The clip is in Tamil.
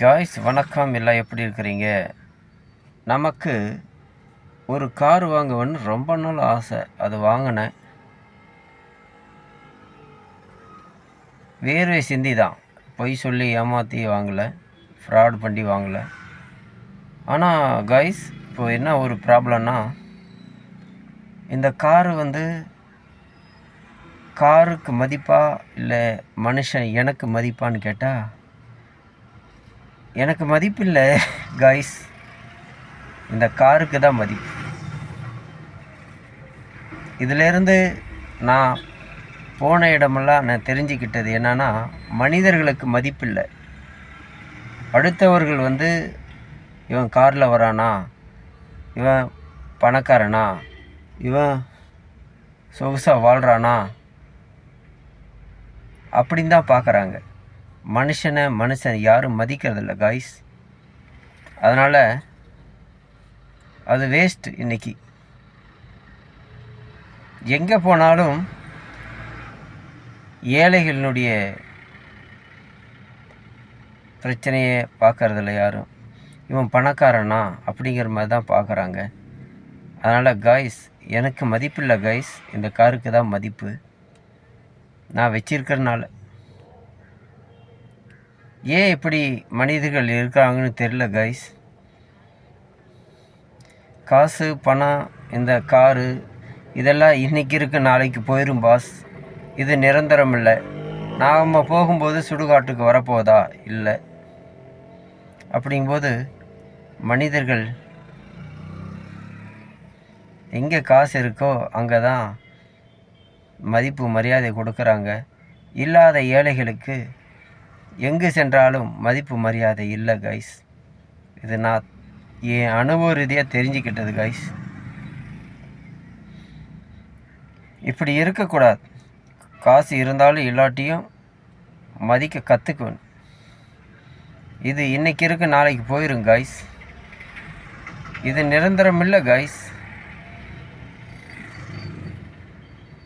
காய்ஸ் வணக்கம். எல்லாம் எப்படி இருக்கிறீங்க? நமக்கு ஒரு கார் வாங்குவேன்னு ரொம்ப நாள் ஆசை. அது வாங்கினேன். வேர்வை சிந்தி தான். பொய் சொல்லி ஏமாற்றி வாங்கலை. ஃப்ராட் பண்ணி வாங்கலை. ஆனால் காய்ஸ் இப்போ என்ன ஒரு ப்ராப்ளம்னா இந்த காரு வந்து காருக்கு மதிப்பா இல்லை மனுஷன் எனக்கு மதிப்பான்னு கேட்டால் எனக்கு மதிப்பு இல்லை காய்ஸ் இந்த காருக்கு தான் மதிப்பு. இதிலேருந்து நான் போன இடமெல்லாம் நான் தெரிஞ்சுக்கிட்டது என்னென்னா மனிதர்களுக்கு மதிப்பு இல்லை அடுத்தவர்கள் வந்து இவன் காரில் வரானா? இவன் பணக்காரனா? இவன் சொகுசாக வாழ்கிறானா அப்படின் தான் பார்க்குறாங்க மனுஷனை மனுஷன் யாரும் மதிக்கிறதில்ல காய்ஸ் அதனால் அது வேஸ்ட் இன்னைக்கு. எங்கே போனாலும் ஏழைகளினுடைய பிரச்சனையை பார்க்கறதில்ல யாரும். இவன் பணக்காரனா அப்படிங்கிற மாதிரி தான் பார்க்குறாங்க. அதனால் காய்ஸ் எனக்கு மதிப்பு இல்லை காய்ஸ் இந்த காருக்கு தான் மதிப்பு. நான் வச்சிருக்கிறனால. ஏன் இப்படி மனிதர்கள் இருக்கிறாங்கன்னு தெரில கைஸ் காசு பணம் இந்த காரு இதெல்லாம் இன்றைக்கி இருக்கு நாளைக்கு போயிடும் பாஸ் இது நிரந்தரம் இல்லை. நாம் போகும்போது சுடுகாட்டுக்கு வரப்போதா? இல்லை. அப்படிங்கும்போது மனிதர்கள் எங்கே காசு இருக்கோ அங்கே தான் மதிப்பு மரியாதை கொடுக்குறாங்க. இல்லாத ஏழைகளுக்கு எங்கு சென்றாலும் மதிப்பு மரியாதை இல்லை கைஸ் இது நான் என் அனுபவ ரீதியாக தெரிஞ்சுக்கிட்டது கைஸ் இப்படி இருக்கக்கூடாது. காசு இருந்தாலும் இல்லாட்டியும் மதிக்க கற்றுக்கணும் இது இன்னைக்கு இருக்கு நாளைக்கு போயிடும் கைஸ் இது நிரந்தரம் இல்லை கைஸ்